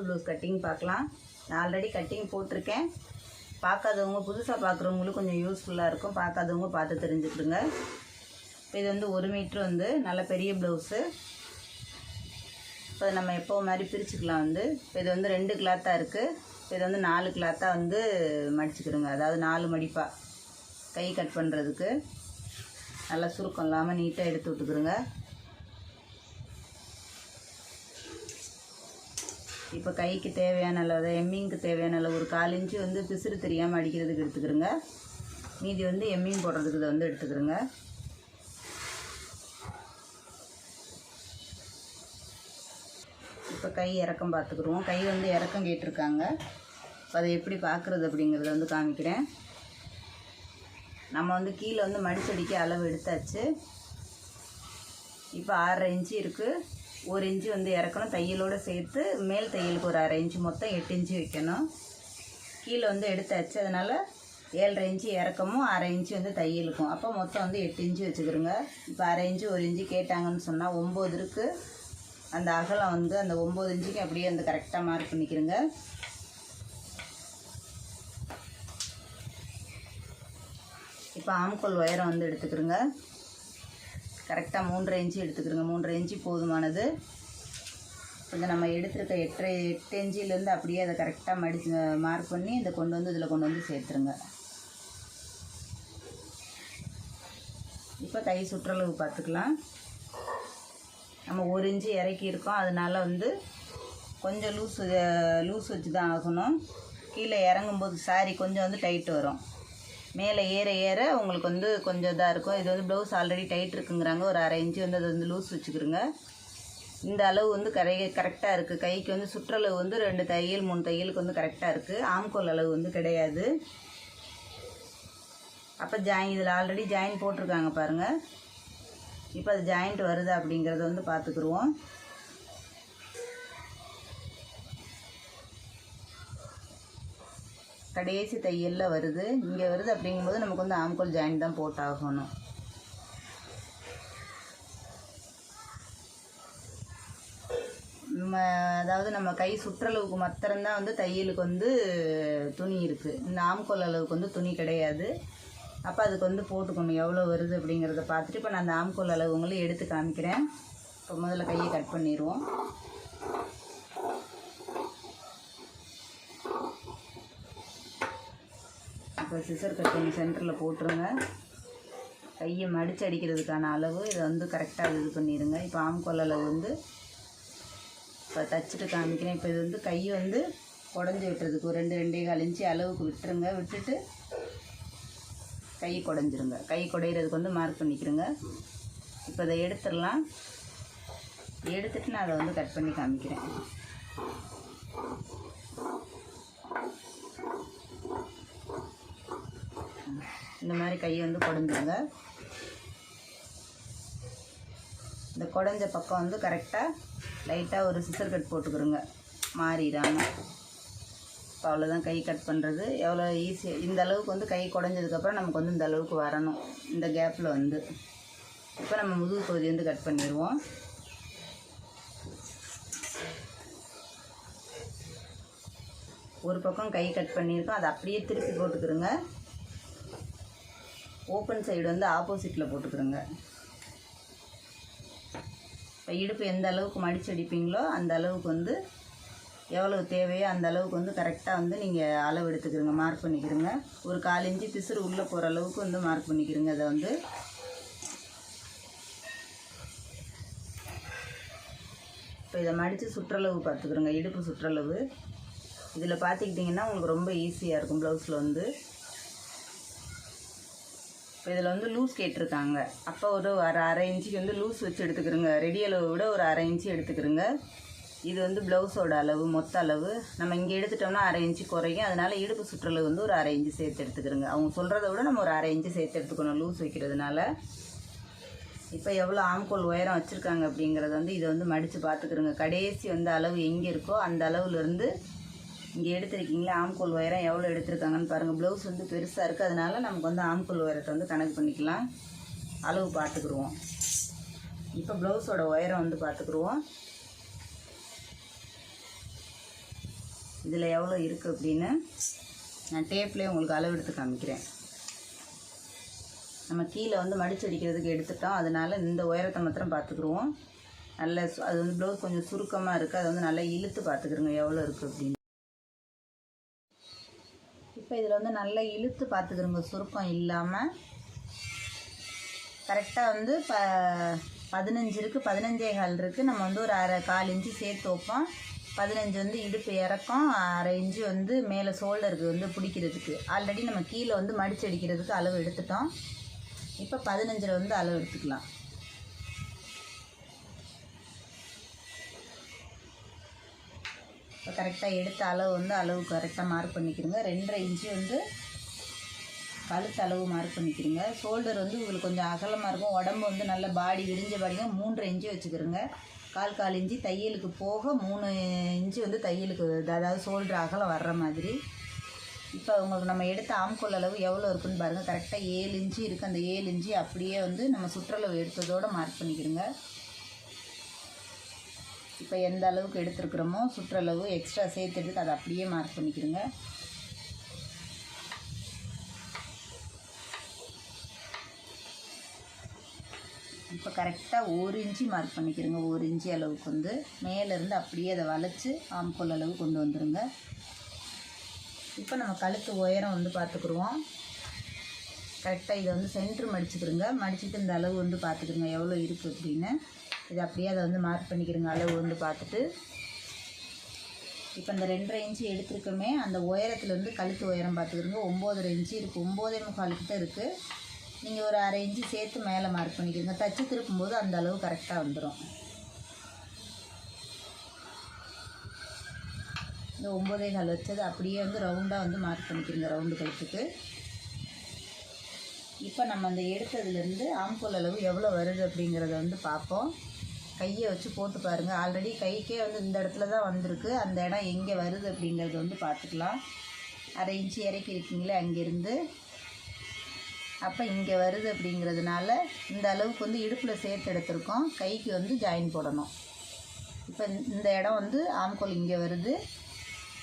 ஆம்கோல் blouse cutting பார்க்கலாம். நான் already cutting போட்டிருக்கேன். பார்க்காதவங்க புதுசாக பார்க்குறவங்களுக்கு கொஞ்சம் யூஸ்ஃபுல்லாக இருக்கும். பார்க்காதவங்க பார்த்து தெரிஞ்சுக்கிடுங்க. இப்போ இது வந்து ஒரு மீட்ரு வந்து நல்ல பெரிய ப்ளவுஸு இப்போ நம்ம எப்போ மாதிரி பிரிச்சுக்கலாம் வந்து. இப்போ இது வந்து ரெண்டு கிளாத்தாக இருக்குது இது வந்து நாலு கிளாத்தாக வந்து மடிச்சுக்கிடுங்க. அதாவது நாலு மடிப்பாக கை கட் பண்ணுறதுக்கு நல்லா சுருக்கம் இல்லாமல் நீட்டாக எடுத்து விட்டுக்குருங்க இப்போ கைக்கு தேவையான அளவு எம்மிங்க்கு தேவையான அளவு ஒரு கால் இன்ச்சு வந்து பிசுறு தெரியாமல் அடிக்கிறதுக்கு எடுத்துக்கிறோங்க. மீதி வந்து எம்மிங் போடுறதுக்கு இதை வந்து எடுத்துக்கிறோங்க. இப்போ கை இறக்கம் பார்த்துக்குருவோம் கை வந்து இறக்கம் கேட்டிருக்காங்க. இப்போ அதை எப்படி பார்க்குறது அப்படிங்கிறத வந்து காமிக்கிறேன். நம்ம வந்து கீழே வந்து மடிச்சடிக்க அளவு எடுத்தாச்சு. இப்போ ஆறரை இன்ச்சு இருக்குது ஒரு இன்ச்சு வந்து இறக்கணும். தையலோடு சேர்த்து மேல் தையலுக்கு ஒரு அரை இன்ச்சு மொத்தம் எட்டு இன்ச்சு வைக்கணும். கீழே வந்து எடுத்தாச்சு. அதனால் ஏழரை இன்ச்சு இறக்கமும் அரை இன்ச்சு வந்து தையலுக்கும். அப்போ மொத்தம் வந்து எட்டு இன்ச்சு வச்சுக்கிறோங்க இப்போ அரை இன்ச்சு ஒரு இன்ச்சு கேட்டாங்கன்னு சொன்னால் ஒம்பது இருக்குது அந்த அகலம் வந்து அந்த ஒம்பது இன்ச்சுக்கு அப்படியே அந்த கரெக்டாக மார்க் பண்ணிக்கிறோங்க இப்போ ஆம்கோல் உயரம் வந்து எடுத்துக்கிறோங்க கரெக்டாக மூன்றரை இன்ச்சு எடுத்துக்கிறோங்க. மூன்றரை இன்ச்சு போதுமானது. இந்த நம்ம எடுத்துருக்க எட்டரை எட்டு இன்ச்சிலேருந்து அப்படியே அதை கரெக்டாக மடிச்சு மார்க் பண்ணி இதை கொண்டு வந்து இதில் கொண்டு வந்து சேர்த்துருங்க. இப்போ கை சுற்றளவு பார்த்துக்கலாம். நம்ம ஒரு இன்ச்சு இறக்கி இருக்கோம். அதனால வந்து கொஞ்சம் லூஸ் லூஸ் வச்சு தான் ஆகணும். கீழே இறங்கும்போது சாரி கொஞ்சம் வந்து டைட்டு வரும். மேலே ஏற ஏற உங்களுக்கு வந்து கொஞ்சம் இதாக இருக்கும். இது வந்து ப்ளவுஸ் ஆல்ரெடி டைட் இருக்குங்கிறாங்க. ஒரு அரை இன்ச்சு வந்து அது வந்து லூஸ் வச்சுக்கிறோங்க இந்த அளவு வந்து கரை கரெக்டாக இருக்குது கைக்கு வந்து சுற்றளவு வந்து ரெண்டு தையல் மூணு தையலுக்கு வந்து கரெக்டாக இருக்குது ஆம்கோல் அளவு வந்து கிடையாது. அப்போ ஜாயின் இதில் ஆல்ரெடி ஜாயின் போட்டிருக்காங்க பாருங்கள் இப்போ அது ஜாயிண்ட் வருதா அப்படிங்கிறத வந்து பார்த்துக்குருவோம் கடைசி தையலில் வருது. இங்கே வருது அப்படிங்கும்போது நமக்கு வந்து ஆம்கோல் ஜாயின் தான் போட்டாகணும். நம்ம அதாவது நம்ம கை சுற்றளவுக்கு மாத்திரம்தான் வந்து தையலுக்கு வந்து துணி இருக்குது இந்த ஆம்கோல் அளவுக்கு வந்து துணி கிடையாது. அப்போ அதுக்கு வந்து போட்டுக்கணும். எவ்வளோ வருது அப்படிங்கிறத பார்த்துட்டு இப்போ நான் அந்த ஆம்கோல் அளவு எடுத்து காமிக்கிறேன். இப்போ முதல்ல கையை கட் பண்ணிடுவோம். இப்போ சிசர் கட் பண்ணி சென்டரில் போட்டுருங்க. கையை மடித்து அடிக்கிறதுக்கான அளவு இதை வந்து கரெக்டாக இது பண்ணிடுங்க. இப்போ ஆம்கோல் அளவு வந்து இப்போ தச்சுட்டு காமிக்கிறேன். இப்போ இது வந்து கை வந்து குடஞ்சி விட்டுறதுக்கு ஒரு ரெண்டு ரெண்டே கால் இன்ச்சு அளவுக்கு விட்டுருங்க. விட்டுட்டு கை குடஞ்சிருங்க. கை குடையிறதுக்கு வந்து மார்க் பண்ணிக்கிறோங்க. இப்போ இதை எடுத்துடலாம். எடுத்துட்டு நான் அதை வந்து கட் பண்ணி காமிக்கிறேன். இந்த மாதிரி கையை வந்து குடஞ்சிருங்க இந்த குடஞ்ச பக்கம் வந்து கரெக்டாக லைட்டாக ஒரு சிசர் கட் போட்டுக்கிறோங்க. மாறிடாமல் இப்போ அவ்வளோதான் கை கட் பண்ணுறது எவ்வளோ ஈஸியாக இந்த அளவுக்கு வந்து கை குடஞ்சதுக்கப்புறம் நமக்கு வந்து இந்த அளவுக்கு வரணும். இந்த கேப்பில் வந்து. இப்போ நம்ம முதுகு பகுதி வந்து கட் பண்ணிடுவோம். ஒரு பக்கம் கை கட் பண்ணியிருக்கோம். அதை அப்படியே திருப்பி போட்டுக்கிறோங்க. ஓப்பன் சைடு வந்து ஆப்போசிட்டில் போட்டுக்கிறோங்க. இப்போ இடுப்பு எந்த அளவுக்கு மடிச்சு அடிப்பீங்களோ அந்த அளவுக்கு வந்து எவ்வளவு தேவையோ அந்த அளவுக்கு வந்து கரெக்டாக வந்து நீங்கள் அளவு எடுத்துக்கிறங்க. மார்க் பண்ணிக்கிறங்க. ஒரு கால் இஞ்சி பிசுறு உள்ளே போகிற அளவுக்கு வந்து மார்க் பண்ணிக்கிறங்க. அதை வந்து இப்போ இதை மடித்து சுற்றளவு பார்த்துக்குறோங்க. இடுப்பு சுற்றளவு. இதில் பார்த்துக்கிட்டிங்கன்னா உங்களுக்கு ரொம்ப ஈஸியாக இருக்கும். ப்ளவுஸில் வந்து இதில் வந்து லூஸ் கேட்டிருக்காங்க. அப்போ ஒரு அரை அரை இன்ச்சுக்கு வந்து லூஸ் வச்சு எடுத்துக்கிறோங்க. ரெடி அளவை விட ஒரு அரை இன்ச்சு எடுத்துக்கிறோங்க. இது வந்து ப்ளவுஸோட அளவு மொத்த அளவு. நம்ம இங்கே எடுத்துட்டோம்னா அரை இன்ச்சு குறையும். அதனால் இடுப்பு சுற்றளவு வந்து ஒரு அரை இன்ச்சு சேர்த்து எடுத்துக்கிறோங்க. அவங்க சொல்கிறத விட நம்ம ஒரு அரை இன்ச்சு சேர்த்து எடுத்துக்கணும் லூஸ் வைக்கிறதுனால. இப்போ எவ்வளோ ஆம்கோல் உயரம் வச்சுருக்காங்க அப்படிங்கிறத வந்து இதை வந்து மடித்து பார்த்துக்கிறோங்க. கடைசி வந்து அளவு எங்கே இருக்கோ அந்த அளவுலேருந்து இங்கே எடுத்துருக்கீங்களா ஆம்கோல் உயரம் எவ்வளோ எடுத்திருக்காங்கன்னு பாருங்கள் ப்ளவுஸ் வந்து பெருசாக இருக்குது அதனால நமக்கு வந்து ஆம்கோல் உயரத்தை வந்து கணக்கு பண்ணிக்கலாம். அளவு பார்த்துக்குருவோம். இப்போ ப்ளவுஸோட உயரம் வந்து பார்த்துக்குருவோம். இதில் எவ்வளோ இருக்குது அப்படின்னு நான் டேப்லேயே உங்களுக்கு அளவு எடுத்து காமிக்கிறேன். நம்ம கீழே வந்து மடிச்சு அடிக்கிறதுக்கு எடுத்துட்டோம். அதனால் இந்த உயரத்தை மாத்திரம் பார்த்துக்குருவோம். நல்ல சு- அது வந்து ப்ளவுஸ் கொஞ்சம் சுருக்கமாக இருக்குது அதை வந்து நல்லா இழுத்து பார்த்துக்குறோங்க எவ்வளோ இருக்குது அப்படின்னு. இப்போ இதில் வந்து நல்லா இழுத்து பார்த்துக்குறோங்க சுருக்கம் இல்லாமல் கரெக்டாக வந்து ப பதினஞ்சு இருக்குது பதினஞ்சே கால் இருக்குது. நம்ம வந்து ஒரு அரை கால் இன்ச்சு சேர்த்து வைப்போம். பதினஞ்சு வந்து இடுப்பு இறக்கம். அரை இன்ச்சு வந்து மேலே ஷோல்டருக்கு வந்து பிடிக்கிறதுக்கு. ஆல்ரெடி நம்ம கீழே வந்து மடிச்சு அடிக்கிறதுக்கு அளவு எடுத்துட்டோம். இப்போ பதினஞ்சில் வந்து அளவு எடுத்துக்கலாம். இப்போ கரெக்டாக எடுத்த அளவு வந்து அளவு கரெக்டாக மார்க் பண்ணிக்கிறோங்க ரெண்டரை இன்ச்சு வந்து கழுத்து அளவு மார்க் பண்ணிக்கிறீங்க ஷோல்டர் வந்து உங்களுக்கு கொஞ்சம் அகலமாக இருக்கும். உடம்பு வந்து நல்ல பாடி விரிஞ்ச பாடிங்க. மூன்றரை இன்ச்சு வச்சுக்கிறோங்க கால் கால் இன்ச்சு தையலுக்கு போக மூணு இன்ச்சு வந்து தையலுக்கு அதாவது ஷோல்டர் அகலம் வர்ற மாதிரி. இப்போ உங்களுக்கு நம்ம எடுத்த ஆம்கோல் அளவு எவ்வளோ இருக்குன்னு பாருங்கள் கரெக்டாக ஏழு இன்ச்சு இருக்குது அந்த ஏழு இன்ச்சு அப்படியே வந்து நம்ம சுற்றளவு எடுத்ததோடு மார்க் பண்ணிக்கிறோங்க இப்போ எந்த அளவுக்கு எடுத்துருக்குறோமோ சுற்றளவு எக்ஸ்ட்ரா சேர்த்து எடுத்து அதை அப்படியே மார்க் பண்ணிக்கிறோங்க இப்போ கரெக்டாக ஒரு இன்ச்சு மார்க் பண்ணிக்கிறோங்க ஒரு இன்ச்சு அளவுக்கு வந்து. மேலேருந்து அப்படியே அதை வளைச்சி ஆம்கோல் அளவு கொண்டு வந்துடுங்க இப்போ நம்ம கழுத்து உயரம் வந்து பார்த்துக்குருவோம். கரெக்டாக இதை வந்து சென்ட்ரு மடிச்சுக்கிறோங்க மடிச்சுட்டு இந்த அளவு வந்து பார்த்துக்கிறோங்க எவ்வளோ இருக்குது அப்படின்னு. இது அப்படியே அதை வந்து மார்க் பண்ணிக்கிறங்க. அளவு வந்து பார்த்துட்டு. இப்போ இந்த ரெண்டரை இன்ச்சு எடுத்திருக்கோமே அந்த உயரத்துலேருந்து கழுத்து உயரம் பார்த்துக்கிறோங்க ஒம்போதரை இன்ச்சு இருக்குது ஒம்போதே முக்கால் கிட்ட இருக்குது நீங்கள் ஒரு அரை இன்ச்சு சேர்த்து மேலே மார்க் பண்ணிக்கிறீங்க. தச்சு திருப்பும்போது அந்த அளவு கரெக்டாக வந்துடும் இந்த ஒம்போதே கால் வச்சது அப்படியே வந்து ரவுண்டாக வந்து மார்க் பண்ணிக்கிறீங்க ரவுண்டு கழுத்துக்கு. இப்போ நம்ம அந்த எடுத்ததுலேருந்து ஆம்கோல் அளவு எவ்வளோ வருது அப்படிங்கிறத வந்து பார்ப்போம். கையை வச்சு போட்டு பாருங்கள் ஆல்ரெடி கைக்கே வந்து இந்த இடத்துல தான் வந்திருக்கு. அந்த இடம் எங்கே வருது அப்படிங்கிறத வந்து பார்த்துக்கலாம். அரை இன்ச்சு இறக்கி இருக்கீங்களே அங்கேருந்து. அப்போ இங்கே வருது அப்படிங்கிறதுனால இந்த அளவுக்கு வந்து இடுப்பில் சேர்த்து எடுத்திருக்கோம். கைக்கு வந்து ஜாயின் போடணும். இப்போ இந்த இடம் வந்து ஆம்கோல் இங்கே வருது.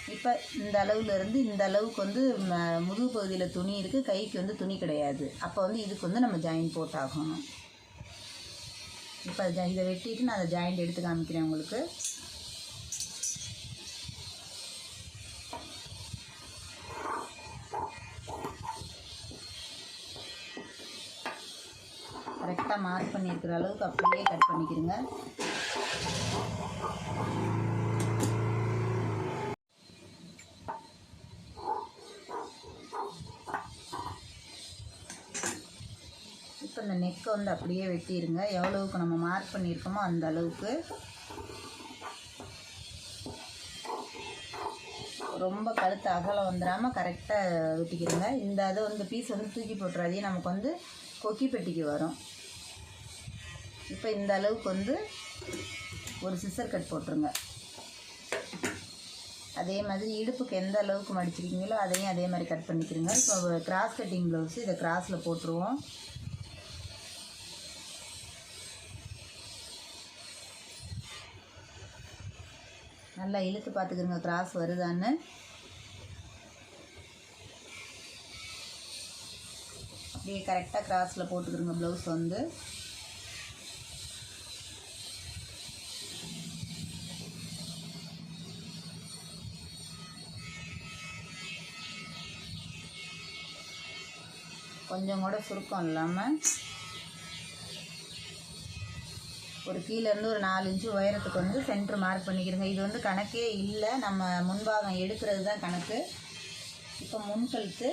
இப்போ இந்த அளவுலேருந்து இந்த அளவுக்கு வந்து ம- முதுகு பகுதியில் துணி இருக்குது கைக்கு வந்து துணி கிடையாது. அப்போ வந்து இதுக்கு வந்து நம்ம ஜாயின் போட்டாகணும். இப்போ இதை வெட்டிட்டு நான் அதை ஜாயிண்ட் எடுத்து காமிக்கிறேன் உங்களுக்கு. கரெக்டாக மார்க் பண்ணியிருக்கிற அளவுக்கு அப்படியே கட் பண்ணிக்கிறேங்க இப்போ இந்த நெக்கை வந்து அப்படியே வெட்டிடுங்க எவ்வளவுக்கு நம்ம மார்க் பண்ணியிருக்கோமோ அந்த அளவுக்கு. ரொம்ப கழுத்து அகலம் வந்துடாமல் கரெக்டாக வெட்டிக்கிறங்க இந்த அதை வந்து பீஸ் வந்து தூக்கி போட்டுறாதே நமக்கு வந்து கொக்கி பெட்டிக்கு வரும். இப்போ இந்த அளவுக்கு வந்து ஒரு சிசர் கட் போட்டுருங்க. அதே மாதிரி இடுப்புக்கு எந்த அளவுக்கு மடிச்சிருக்கீங்களோ அதையும் அதே மாதிரி கட் பண்ணிக்கிறங்க இப்போ கிராஸ் கட்டிங் ப்ளவுஸு இதை கிராஸில் போட்டுருவோம். நல்லா இழுத்து பார்த்துக்கிறங்க கிராஸ் வருதான்னு. அப்படியே கரெக்டாக கிராஸில் போட்டுக்கிறங்க ப்ளவுஸ் வந்து. கொஞ்சம் கூட சுருக்கம் இல்லாமல் ஒரு கீழேருந்து ஒரு நாலு இன்ச்சு உயரத்துக்கு வந்து சென்ட்ரு மார்க் பண்ணிக்கிறோங்க. இது வந்து கணக்கே இல்லை. நம்ம முன்பாகம் எடுக்கிறது தான் கணக்கு. இப்போ முன் கழுத்து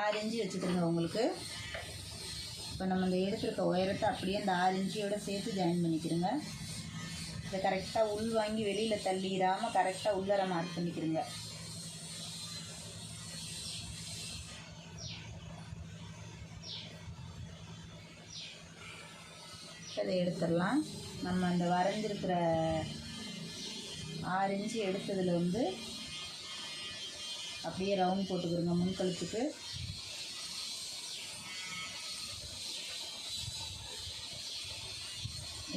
ஆறு இன்ச்சு வச்சுக்கிறோங்க உங்களுக்கு. இப்போ நம்ம இந்த எடுத்திருக்க உயரத்தை அப்படியே இந்த ஆறு இன்ச்சியோட சேர்த்து ஜாயின் பண்ணிக்கிறோங்க. இதை கரெக்டாக உள் வாங்கி வெளியில் தள்ளிடாமல் கரெக்டாக உள்ளர மார்க் பண்ணிக்கிறோங்க. இதை எடுத்துடலாம். நம்ம அந்த வரைஞ்சிருக்கிற ஆறு இன்ச்சு எடுத்ததில் வந்து அப்படியே ரவுண்ட் போட்டுக்கிறோங்க முன்கழுத்துக்கு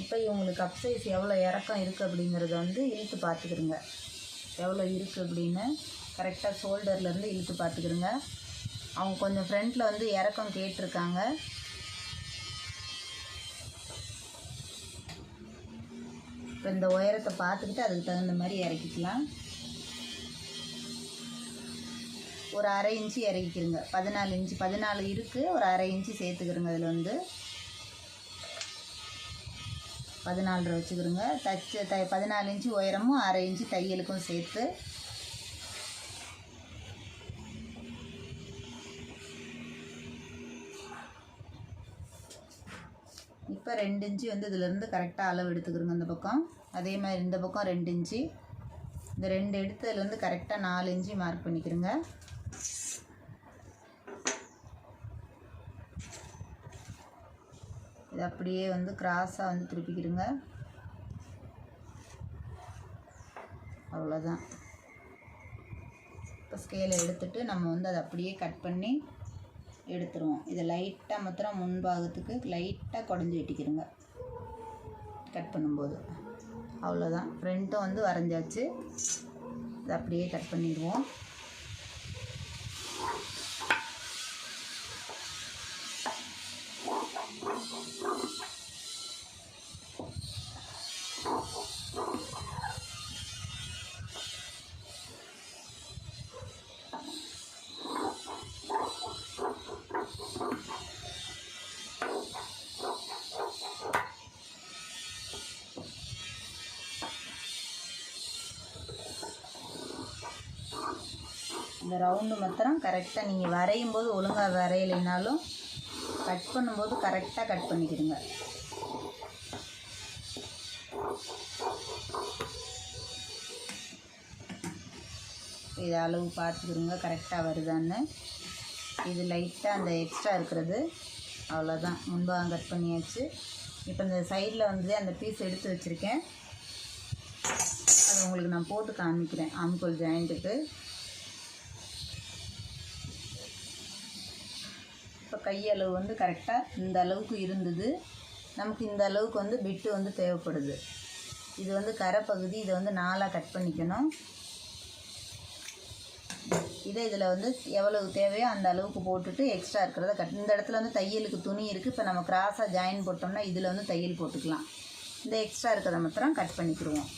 இப்போ இவங்களுக்கு கப் சைஸ் எவ்வளோ இறக்கம் இருக்குது அப்படிங்கிறத வந்து இழுத்து பார்த்துக்கிறோங்க. எவ்வளோ இருக்குது அப்படின்னு கரெக்டாக ஷோல்டர்லேருந்து இழுத்து பார்த்துக்கிடுங்க அவங்க கொஞ்சம் ஃப்ரண்ட்டில் வந்து இறக்கம் கேட்டிருக்காங்க. இப்போ இந்த உயரத்தை பார்த்துக்கிட்டு அதுக்கு தகுந்த மாதிரி இறக்கிக்கலாம். ஒரு அரை இன்ச்சு இறக்கிக்கிறங்க. பதினாலு இன்ச்சு பதினாலு இருக்குது ஒரு அரை இன்ச்சு சேர்த்துக்கிறங்க அதில் வந்து. பதினாலரை வச்சுக்கிறோங்க. தச்சு த பதினாலு இன்ச்சு உயரமும் அரை இன்ச்சு தையலுக்கும் சேர்த்து இப்போ ரெண்டு இன்ச்சு வந்து இதிலேருந்து கரெக்டாக அளவு எடுத்துக்கிறோங்க இந்த பக்கம். அதே மாதிரி இந்த பக்கம் ரெண்டு இன்ச்சு இந்த ரெண்டு எடுத்ததுலேருந்து கரெக்டாக நாலு இன்ச்சு மார்க் பண்ணிக்கிறோங்க. இது அப்படியே வந்து கிராஸாக வந்து திருப்பிக்கிடுங்க அவ்வளோதான் இப்போ ஸ்கேலை எடுத்துகிட்டு நம்ம வந்து அதை அப்படியே கட் பண்ணி எடுத்துருவோம். இதை லைட்டாக மாத்திரம் முன்பாகத்துக்கு லைட்டாக குடஞ்சி வெட்டிக்கிறோங்க கட் பண்ணும்போது. அவ்வளோதான் ஃப்ரண்ட்டும் வந்து வரைஞ்சாச்சு. இதை அப்படியே கட் பண்ணிடுவோம். இந்த ரவுண்டு மாத்திரம் கரெக்டாக நீங்கள் வரையும் போது ஒழுங்காக வரையலைனாலும் கட் பண்ணும்போது கரெக்டாக கட் பண்ணிக்கிடுங்க. இது அளவு பார்த்துக்கிடுங்க கரெக்டாக வருதான்னு. இது லைட்டாக அந்த எக்ஸ்ட்ரா இருக்கிறது. அவ்வளோதான் முன்பாக கட் பண்ணியாச்சு. இப்போ இந்த சைடில் வந்து அந்த பீஸ் எடுத்து வச்சுருக்கேன். அது உங்களுக்கு நான் போட்டு காமிக்கிறேன். ஆம்கோல் ஜாயிண்ட்டுக்கு கையளவு வந்து கரெக்டாக இந்த அளவுக்கு இருந்தது. நமக்கு இந்த அளவுக்கு வந்து பிட்டு வந்து தேவைப்படுது. இது வந்து கரை பகுதி இதை வந்து நாலாக கட் பண்ணிக்கணும். இதை இதில் வந்து எவ்வளவு தேவையோ அந்த அளவுக்கு போட்டுட்டு எக்ஸ்ட்ரா இருக்கிறத கட் இந்த இடத்துல வந்து தையலுக்கு துணி இருக்குது இப்போ நம்ம கிராஸாக ஜாயின் போட்டோம்னா இதில் வந்து தையல் போட்டுக்கலாம். இந்த எக்ஸ்ட்ரா இருக்கிறத மாத்திரம் கட் பண்ணிக்கிடுவோம்.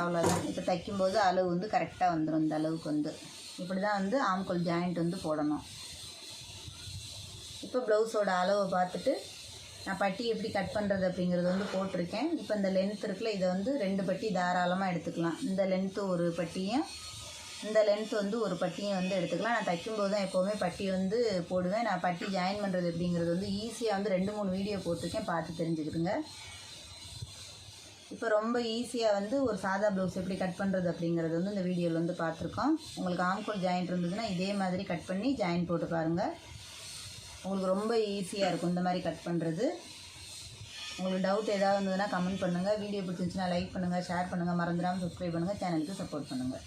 அவ்வளோதான் இப்போ தைக்கும்போது அளவு வந்து கரெக்டாக வந்துடும் இந்த அளவுக்கு வந்து. இப்படி தான் வந்து ஆம்கோல் ஜாயிண்ட் வந்து போடணும். இப்போ ப்ளவுஸோட அளவை பார்த்துட்டு நான் பட்டி எப்படி கட் பண்ணுறது அப்படிங்கிறது வந்து போட்டிருக்கேன். இப்போ இந்த லென்த் இருக்குல்ல இதை வந்து ரெண்டு பட்டி தாராளமாக எடுத்துக்கலாம். இந்த லென்த்து ஒரு பட்டியும் இந்த லென்த் வந்து ஒரு பட்டியும் வந்து எடுத்துக்கலாம். நான் தைக்கும்போது தான் எப்போவுமே பட்டி வந்து போடுவேன். நான் பட்டி ஜாயின் பண்ணுறது அப்படிங்கிறது வந்து ஈஸியாக வந்து ரெண்டு மூணு வீடியோ போட்டிருக்கேன். பார்த்து தெரிஞ்சுக்கிடுங்க. இப்போ ரொம்ப ஈஸியாக வந்து ஒரு சாதா ப்ளவுஸ் எப்படி கட் பண்ணுறது அப்படிங்கிறது வந்து இந்த வீடியோவில் வந்து பார்த்துருக்கோம். உங்களுக்கு ஆம்கோல் ஜாயின்ட் இருந்ததுன்னா இதே மாதிரி கட் பண்ணி ஜாயின் போட்டு பாருங்கள் உங்களுக்கு ரொம்ப ஈஸியாக இருக்கும் இந்த மாதிரி கட் பண்ணுறது உங்களுக்கு டவுட் ஏதாவது இருந்ததுன்னா கமெண்ட் பண்ணுங்கள் வீடியோ பிடிச்சிருந்துச்சுன்னா லைக் பண்ணுங்கள் ஷேர் பண்ணுங்கள் மறந்துடாமல் சப்ஸ்கிரைப் பண்ணுங்கள் சேனலுக்கு சப்போர்ட் பண்ணுங்கள்